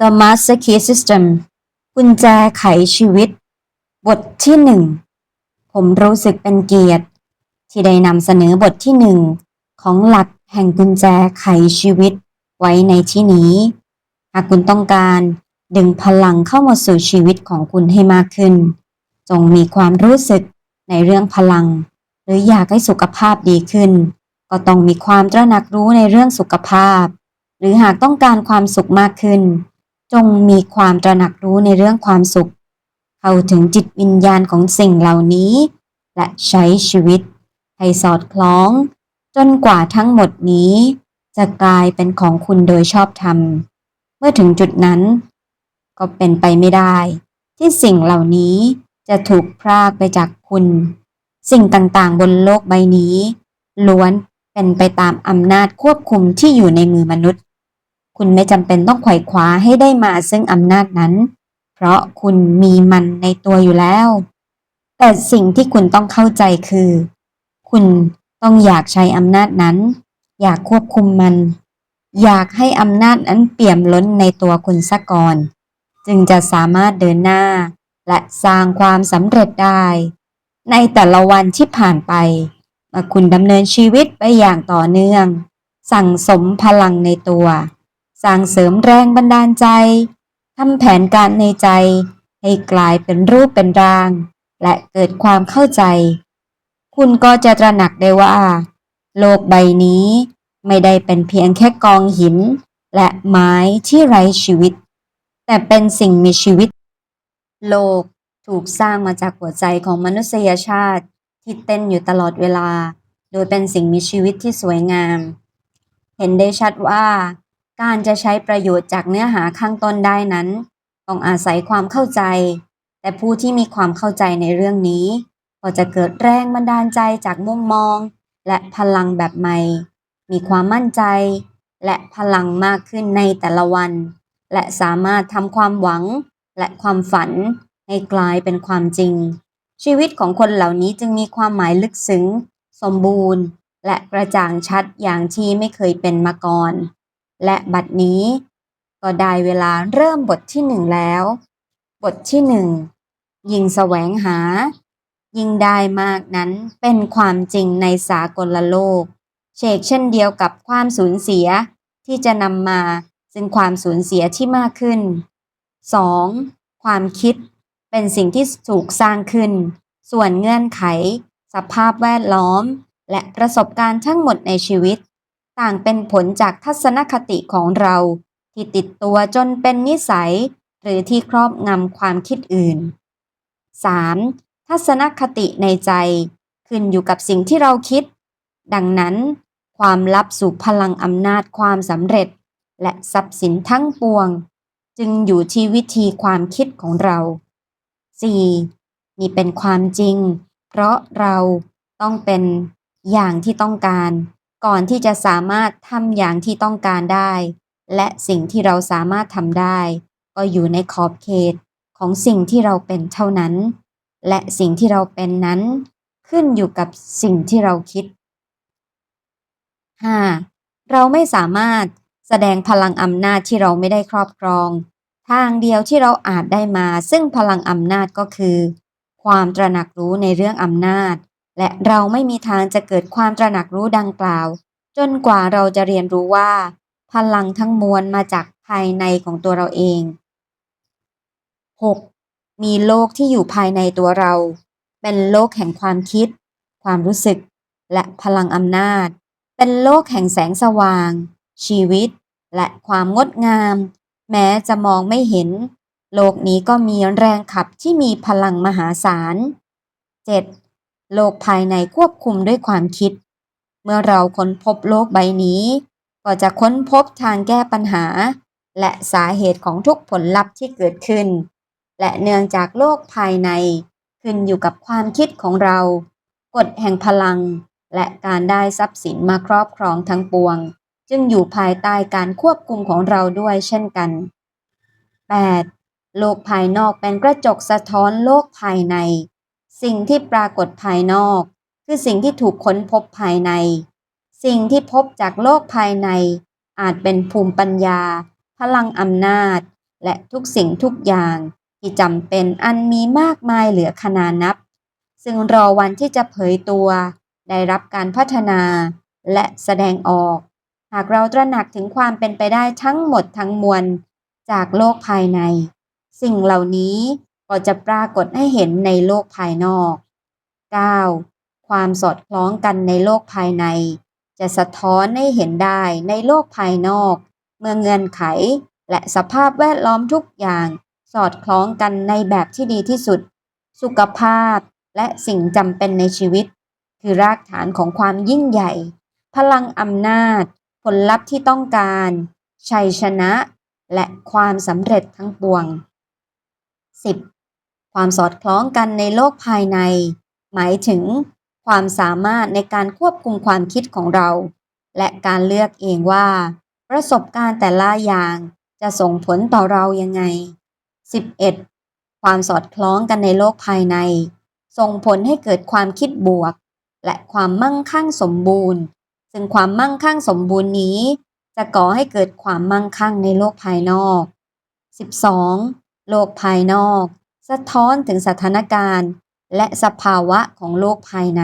The Master Key System กุญแจไขชีวิต บทที่หนึ่ง ผมรู้สึกเป็นเกียรติ ที่ได้นำเสนอบทที่หนึ่ง ของหลักแห่งกุญแจไขชีวิต ไว้ในที่นี้ หากคุณต้องการดึงพลังเข้ามาสู่ชีวิตของคุณให้มากขึ้น จงมีความรู้สึกในเรื่องพลัง หรืออยากให้สุขภาพดีขึ้น ก็ต้องมีความตระหนักรู้ในเรื่องสุขภาพ หรือหากต้องการความสุขมากขึ้น จงมีความตระหนักรู้ในเรื่องความสุข เข้าถึงจิตวิญญาณของสิ่งเหล่านี้ และใช้ชีวิต ให้สอดคล้อง จนกว่าทั้งหมดนี้ จะกลายเป็นของคุณโดยชอบธรรม เมื่อถึงจุดนั้น ก็เป็นไปไม่ได้ ที่สิ่งเหล่านี้จะถูกพรากไปจากคุณ สิ่งต่างๆ บนโลกใบนี้ ล้วนเป็นไปตามอำนาจควบคุมที่อยู่ในมือมนุษย์ คุณไม่จำเป็นต้องไขว่คว้าให้ได้มาซึ่งอำนาจนั้น เพราะคุณมีมันในตัวอยู่แล้ว แต่สิ่งที่คุณต้องเข้าใจคือ คุณต้องอยากใช้อำนาจนั้น อยากควบคุมมัน อยากให้อำนาจนั้นเปี่ยมล้นในตัวคุณซะก่อน จึงจะสามารถเดินหน้า และสร้างความสำเร็จได้ ในแต่ละวันที่ผ่านไปเมื่อคุณดำเนินชีวิตไปอย่างต่อเนื่อง สั่งสมพลังในตัว สร้างเสริมแรงบันดาลใจทำแผนการในใจ ให้กลายเป็นรูปเป็นร่าง และเกิดความเข้าใจ คุณก็จะตระหนักได้ว่า โลกใบนี้ ไม่ได้เป็นเพียงแค่กองหิน และไม้ที่ไร้ชีวิต แต่เป็นสิ่งมีชีวิต โลกถูกสร้างมาจากหัวใจของมนุษยชาติ ที่เต้นอยู่ตลอดเวลา โดยเป็นสิ่งมีชีวิตที่สวยงาม เห็นได้ชัดว่า การจะใช้ประโยชน์จากเนื้อหาข้างต้นได้นั้น ต้องอาศัยความเข้าใจ แต่ผู้ที่มีความเข้าใจในเรื่องนี้ ก็จะเกิดแรงบันดาลใจจากมุมมอง และพลังแบบใหม่ มีความมั่นใจ และพลังมากขึ้นในแต่ละวัน และสามารถทำความหวัง และความฝัน ให้กลายเป็นความจริง ชีวิตของคนเหล่านี้จึงมีความหมายลึกซึ้ง สมบูรณ์ และกระจ่างชัดอย่างที่ไม่เคยเป็นมาก่อน และบัดนี้ ก็ได้เวลาเริ่มบทที่หนึ่งแล้ว บทที่หนึ่งยิงแสวงหา ยิงได้มากนั้นเป็นความจริงในสากลโลก เชกเช่นเดียวกับความสูญเสียที่จะนำมาซึ่งความสูญเสียที่มากขึ้น 2. ความคิดเป็นสิ่งที่ถูกสร้างขึ้น ส่วนเงื่อนไข สภาพแวดล้อม และประสบการณ์ทั้งหมดในชีวิต ต่างเป็นผลจากทัศนคติของเรา ที่ติดตัวจนเป็นนิสัย หรือที่ครอบงำความคิดอื่น 3. ทัศนคติในใจ ขึ้นอยู่กับสิ่งที่เราคิด ดังนั้น ความลับสู่พลังอำนาจความสำเร็จ และทรัพย์สินทั้งปวง จึงอยู่ที่วิธีความคิดของเรา 4. นี่เป็นความจริง เพราะเราต้องเป็นอย่างที่ต้องการ ก่อนที่จะสามารถทำอย่างที่ต้องการได้ และสิ่งที่เราสามารถทำได้ ก็อยู่ในขอบเขตของสิ่งที่เราเป็นเท่านั้น และสิ่งที่เราเป็นนั้น ขึ้นอยู่กับสิ่งที่เราคิด 5. เราไม่สามารถแสดงพลังอำนาจที่เราไม่ได้ครอบครอง ทางเดียวที่เราอาจได้มา ซึ่งพลังอำนาจก็คือ ความตระหนักรู้ในเรื่องอำนาจ และเราไม่มีทางจะเกิดความตระหนักรู้ดังกล่าว จนกว่าเราจะเรียนรู้ว่า พลังทั้งมวลมาจากภายในของตัวเราเอง 6. มีโลกที่อยู่ภายในตัวเรา เป็นโลกแห่งความคิด ความรู้สึก และพลังอำนาจ เป็นโลกแห่งแสงสว่าง ชีวิต และความงดงาม แม้จะมองไม่เห็น โลกนี้ก็มีแรงขับที่มีพลังมหาศาล 7. โลกภายในควบคุมด้วยความคิด เมื่อเราค้นพบโลกใบนี้ ก็จะค้นพบทางแก้ปัญหา และสาเหตุของทุกผลลัพธ์ที่เกิดขึ้น และเนื่องจากโลกภายใน ขึ้นอยู่กับความคิดของเรา กฎแห่งพลัง และการได้ทรัพย์สินมาครอบครองทั้งปวง จึงอยู่ภายใต้การควบคุมของเราด้วยเช่นกัน 8. โลกภายนอกเป็นกระจกสะท้อนโลกภายใน สิ่งที่ปรากฏภายนอก คือสิ่งที่ถูกค้นพบภายใน สิ่งที่พบจากโลกภายใน อาจเป็นภูมิปัญญา พลังอำนาจ และทุกสิ่งทุกอย่าง ที่จำเป็นอันมีมากมายเหลือขนานับ ซึ่งรอวันที่จะเผยตัว ได้รับการพัฒนาและแสดงออก หากเราตระหนักถึงความเป็นไปได้ทั้งหมดทั้งมวลจากโลกภายใน สิ่งเหล่านี้ ก็จะปรากฏให้เห็นในโลกภายนอก 9. ความสอดคล้องกันในโลกภายใน จะสะท้อนให้เห็นได้ในโลกภายนอก เมื่อเงื่อนไขและสภาพแวดล้อมทุกอย่าง สอดคล้องกันในแบบที่ดีที่สุด สุขภาพและสิ่งจำเป็นในชีวิต คือรากฐานของความยิ่งใหญ่ พลังอำนาจ ผลลัพธ์ที่ต้องการ ชัยชนะ และความสำเร็จทั้งปวง 10. ความสอดคล้องกันในโลกภายใน หมายถึง ความสามารถในการควบคุมความคิดของเรา และการเลือกเองว่า ประสบการณ์แต่ละอย่างจะส่งผลต่อเรายังไง 11. ความสอดคล้องกันในโลกภายใน ส่งผลให้เกิดความคิดบวก และความมั่งคั่งสมบูรณ์ ซึ่งความมั่งคั่งสมบูรณ์นี้ จะก่อให้เกิดความมั่งคั่งในโลกภายนอก 12. โลกภายนอก สะท้อนถึงสถานการณ์ และสภาวะของโลกภายใน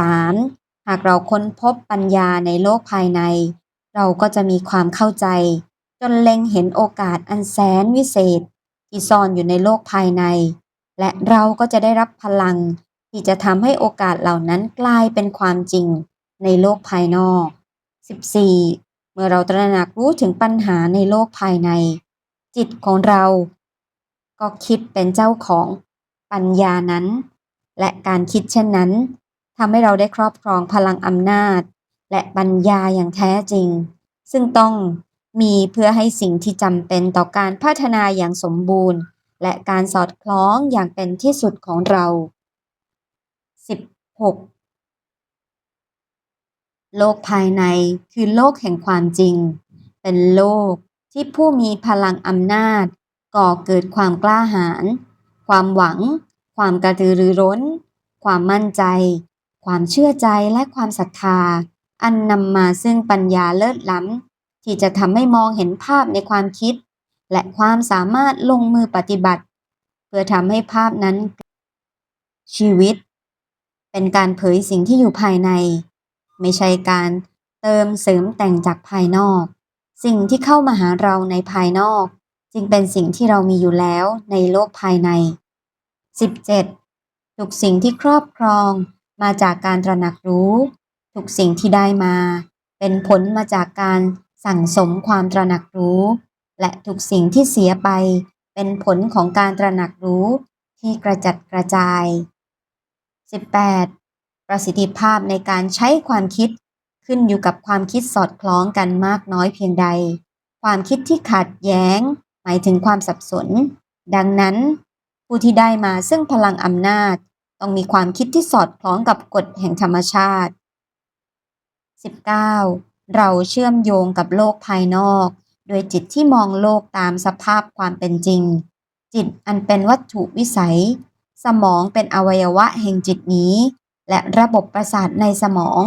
13. หากเราค้นพบปัญญาในโลกภายใน เราก็จะมีความเข้าใจ จนเล็งเห็นโอกาสอันแสนวิเศษ ที่ซ่อนอยู่ในโลกภายใน และเราก็จะได้รับพลัง ที่จะทำให้โอกาสเหล่านั้นกลายเป็นความจริงในโลกภายนอก 14. เมื่อเราตระหนักรู้ถึงปัญหาในโลกภายใน จิตของเรา ก็คิดเป็นเจ้าของปัญญานั้น และการคิดเช่นนั้นทำให้เราได้ครอบครองพลังอำนาจ และปัญญาอย่างแท้จริง ซึ่งต้องมีเพื่อให้สิ่งที่จำเป็นต่อการพัฒนาอย่างสมบูรณ์ และการสอดคล้องอย่างเป็นที่สุดของเรา 16 โลกภายในคือโลกแห่งความจริง เป็นโลกที่ผู้มีพลังอำนาจ ก่อเกิดความกล้าหาญ ความหวัง ความกระตือรือร้น ความมั่นใจ ความเชื่อใจและความศรัทธา อันนำมาซึ่งปัญญาเลิศล้ำ ที่จะทำให้มองเห็นภาพในความคิด และความสามารถลงมือปฏิบัติ เพื่อทำให้ภาพนั้น ชีวิต เป็นการเผยสิ่งที่อยู่ภายใน ไม่ใช่การเติมเสริมแต่งจากภายนอก สิ่งที่เข้ามาหาเราในภายนอก จึงเป็นสิ่งที่เรามีอยู่แล้วในโลกภายใน 17. ทุกสิ่งที่ครอบครองมาจากการตระหนักรู้ ทุกสิ่งที่ได้มา เป็นผลมาจากการสั่งสมความตระหนักรู้ และทุกสิ่งที่เสียไป เป็นผลของการตระหนักรู้ที่กระจัดกระจาย 18. ประสิทธิภาพในการใช้ความคิดขึ้นอยู่กับความคิดสอดคล้องกันมากน้อยเพียงใด ความคิดที่ขัดแย้ง หมายถึงความสับสน ดังนั้น ผู้ที่ได้มาซึ่งพลังอำนาจ ต้องมีความคิดที่สอดคล้องกับกฎแห่งธรรมชาติ 19. เราเชื่อมโยงกับโลกภายนอก โดยจิตที่มองโลกตามสภาพความเป็นจริง จิตอันเป็นวัตถุวิสัย สมองเป็นอวัยวะแห่งจิตนี้ และระบบประสาทในสมอง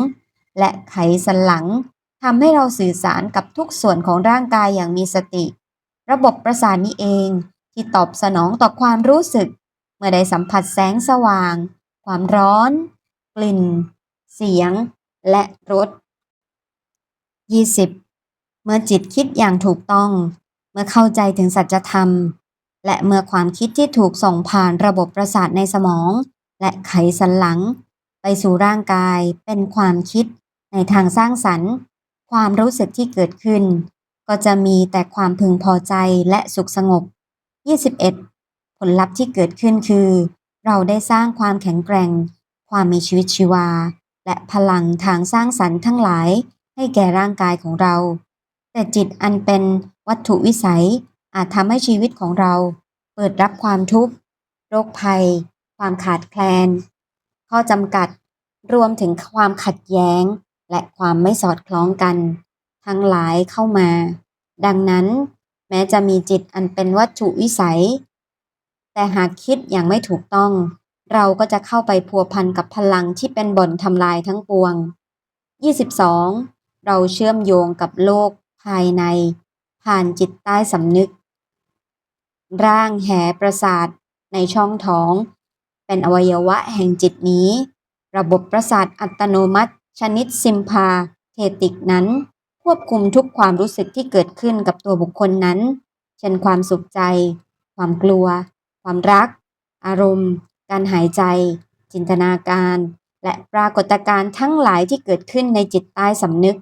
และไขสันหลังทำให้เราสื่อสารกับทุกส่วนของร่างกายอย่างมีสติ ระบบประสาทนี้เอง ที่ตอบสนองต่อความรู้สึก เมื่อได้สัมผัสแสงสว่าง ความร้อน กลิ่น เสียง และรส 20. เมื่อจิตคิดอย่างถูกต้อง เมื่อเข้าใจถึงสัจธรรม และเมื่อความคิดที่ถูกส่งผ่านระบบประสาทในสมอง และไขสันหลัง ไปสู่ร่างกายเป็นความคิดในทางสร้างสรรค์ ความรู้สึกที่เกิดขึ้น ก็จะมีแต่ความพึงพอใจและสุขสงบ 21. ผลลัพธ์ที่เกิดขึ้นคือ เราได้สร้างความแข็งแกร่ง ความมีชีวิตชีวา และพลังทางสร้างสรรค์ทั้งหลาย ให้แก่ร่างกายของเรา แต่จิตอันเป็นวัตถุวิสัยอาจทำให้ชีวิตของเรา เปิดรับความทุกข์โรคภัย ความขาดแคลน ข้อจำกัดรวมถึงความขัดแย้ง และความไม่สอดคล้องกัน ทั้งหลายเข้ามา ดังนั้น แม้จะมีจิตอันเป็นวัตถุวิสัย แต่หากคิดอย่างไม่ถูกต้อง เราก็จะเข้าไปพัวพันกับพลังที่เป็นบ่อนทำลายทั้งปวง 22. เราเชื่อมโยงกับโลกภายใน ผ่านจิตใต้สำนึก ร่างแหประสาทในช่องท้อง เป็นอวัยวะแห่งจิตนี้ ระบบประสาทอัตโนมัติ ชนิดซิมพาเทติกนั้น ควบคุมทุกความรู้สึกที่เกิดขึ้นกับตัวบุคคลนั้น เช่นความสุขใจ ความกลัว ความรัก อารมณ์ การหายใจ จินตนาการ และปรากฏการณ์ทั้งหลายที่เกิดขึ้นในจิตใต้สำนึก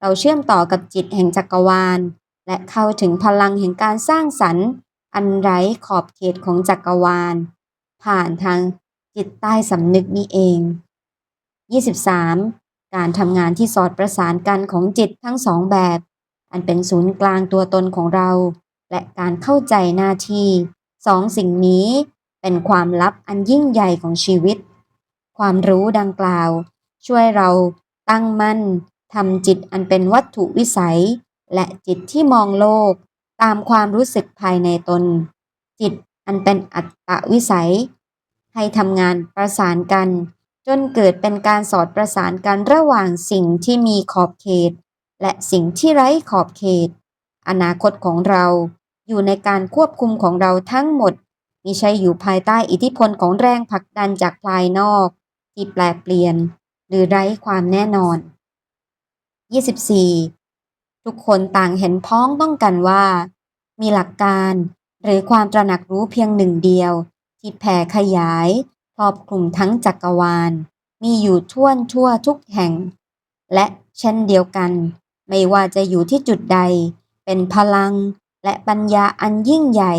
เราเชื่อมต่อกับจิตแห่งจักรวาล และเข้าถึงพลังแห่งการสร้างสรรค์ อันไร้ขอบเขตของจักรวาล ผ่านทางจิตใต้สำนึกนี้เอง 23. การทำงานที่สอดประสานกันของจิตทั้งสองแบบ อันเป็นศูนย์กลางตัวตนของเรา และการเข้าใจหน้าที่สองสิ่งนี้เป็นความลับอันยิ่งใหญ่ของชีวิต ความรู้ดังกล่าว ช่วยเราตั้งมั่นทำจิตอันเป็นวัตถุวิสัย และจิตที่มองโลก ตามความรู้สึกภายในตน จิตอันเป็นอัตตวิสัย ให้ทำงานประสานกัน จนเกิดเป็นการสอดประสานกันระหว่างสิ่งที่มีขอบเขต และสิ่งที่ไร้ขอบเขต อนาคตของเราอยู่ในการควบคุมของเราทั้งหมดมิใช่อยู่ภายใต้อิทธิพลของแรงผลักดันจากภายนอก ที่แปลเปลี่ยน หรือไร้ความแน่นอน 24. ทุกคนต่างเห็นพ้องต้องกันว่า มีหลักการหรือความตระหนักรู้เพียงหนึ่งเดียว ที่แผ่ขยาย ครอบคลุมทั้งจักรวาล มีอยู่ทั่วทั่วทุกแห่ง และเช่นเดียวกัน ไม่ว่าจะอยู่ที่จุดใด เป็นพลังและปัญญาอันยิ่งใหญ่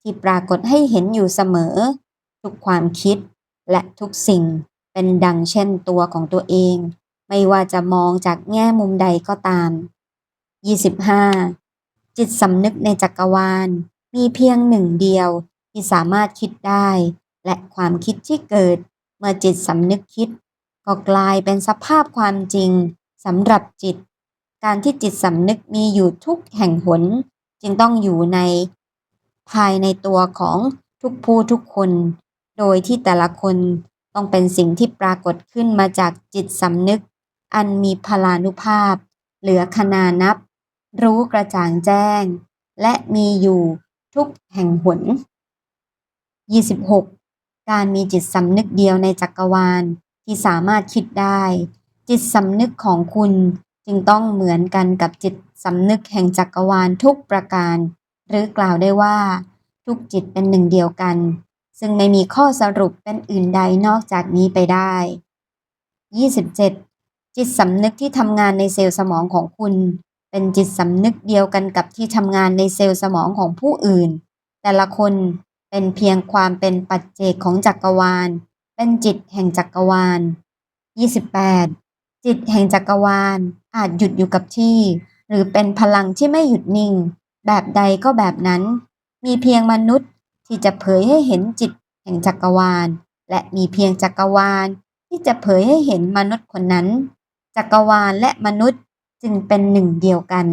ที่ปรากฏให้เห็นอยู่เสมอ ทุกความคิดและทุกสิ่งเป็นดังเช่นตัวของตัวเอง ไม่ว่าจะมองจากแง่มุมใดก็ตาม 25. จิตสำนึกในจักรวาล มีเพียงหนึ่งเดียวที่สามารถคิดได้ และความคิดที่เกิด เมื่อจิตสำนึกคิด ก็กลายเป็นสภาพความจริงสำหรับจิต การที่จิตสำนึกมีอยู่ทุกแห่งหน จึงต้องอยู่ใน ภายในตัวของทุกผู้ทุกคน โดยที่แต่ละคนต้องเป็นสิ่งที่ปรากฏขึ้นมาจากจิตสำนึก อันมีพลานุภาพ เหลือขนานับ รู้กระจ่างแจ้ง และมีอยู่ทุกแห่งหน 26. การมีจิตสำนึกเดียวในจักรวาลที่สามารถคิดได้ จิตสำนึกของคุณจึงต้องเหมือนกันกับจิตสำนึกแห่งจักรวาลทุกประการ หรือกล่าวได้ว่า ทุกจิตเป็นหนึ่งเดียวกัน ซึ่งไม่มีข้อสรุปเป็นอื่นใดนอกจากนี้ไปได้ 27. จิตสำนึกที่ทำงานในเซลล์สมองของคุณ เป็นจิตสำนึกเดียวกันกับที่ทำงานในเซลล์สมองของผู้อื่น แต่ละคน เป็นเพียงความเป็นปัจเจกของจักรวาล เป็นจิตแห่งจักรวาล 28. จิตแห่งจักรวาลอาจหยุดอยู่กับที่ หรือเป็นพลังที่ไม่หยุดนิ่ง แบบใดก็แบบนั้น มีเพียงมนุษย์ที่จะเผยให้เห็นจิตแห่งจักรวาล และมีเพียงจักรวาล ที่จะเผยให้เห็นมนุษย์คนนั้น จักรวาลและมนุษย์จึงเป็นหนึ่งเดียวกัน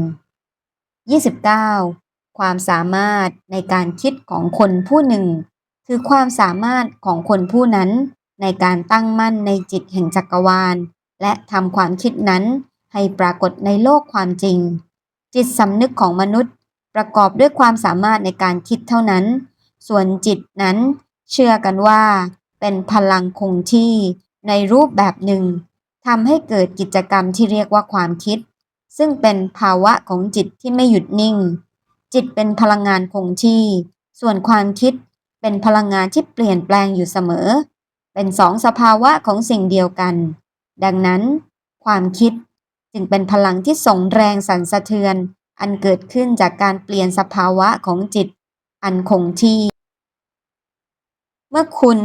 29. ความสามารถในการคิดของคนผู้หนึ่ง คือความสามารถของคนผู้นั้นในการตั้งมั่นในจิตแห่งจักรวาล และทำความคิดนั้นให้ปรากฏในโลกความจริง จิตสำนึกของมนุษย์ประกอบด้วยความสามารถในการคิดเท่านั้น ส่วนจิตนั้น เชื่อกันว่า เป็นพลังคงที่ในรูปแบบหนึ่งทำให้เกิดกิจกรรมที่เรียกว่าความคิด ซึ่งเป็นภาวะของจิตที่ไม่หยุดนิ่ง จิตเป็นพลังงานคงที่ ส่วนความคิดเป็นพลังงานที่เปลี่ยนแปลงอยู่เสมอ เป็นสองสภาวะของสิ่งเดียวกัน ดังนั้น ความคิดจึงเป็นพลังที่ส่งแรงสั่นสะเทือน อันเกิดขึ้นจากการเปลี่ยนสภาวะของจิต อันคงที่ เมื่อคุณ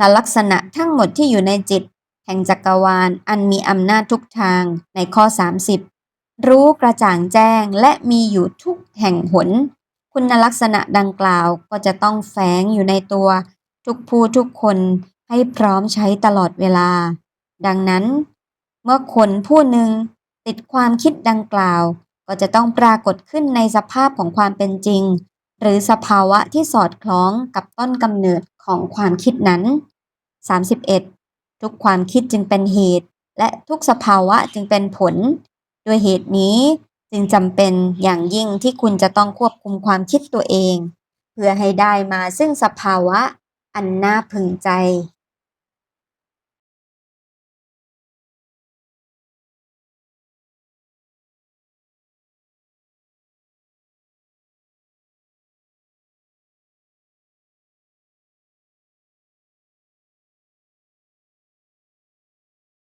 นลักษณะทั้งหมดที่อยู่ในจิต แห่งจักรวาลอันมีอำนาจทุกทางในข้อ 30 รู้กระจ่างแจ้งและมีอยู่ทุกแห่งหน คุณลักษณะดังกล่าวก็จะต้องแฝงอยู่ในตัว ทุกผู้ทุกคนให้พร้อมใช้ตลอดเวลา ดังนั้น เมื่อคนผู้หนึ่งติดความคิดดังกล่าว ก็จะต้องปรากฏขึ้นในสภาพของความเป็นจริง หรือสภาวะที่สอดคล้องกับต้นกำเนิดของความคิดนั้น 31. ทุกความคิดจึงเป็นเหตุ และทุกสภาวะจึงเป็นผล ด้วยเหตุนี้จึงจำเป็นอย่างยิ่งที่คุณจะต้องควบคุมความคิดตัวเอง เพื่อให้ได้มาซึ่งสภาวะอันน่าพึงใจ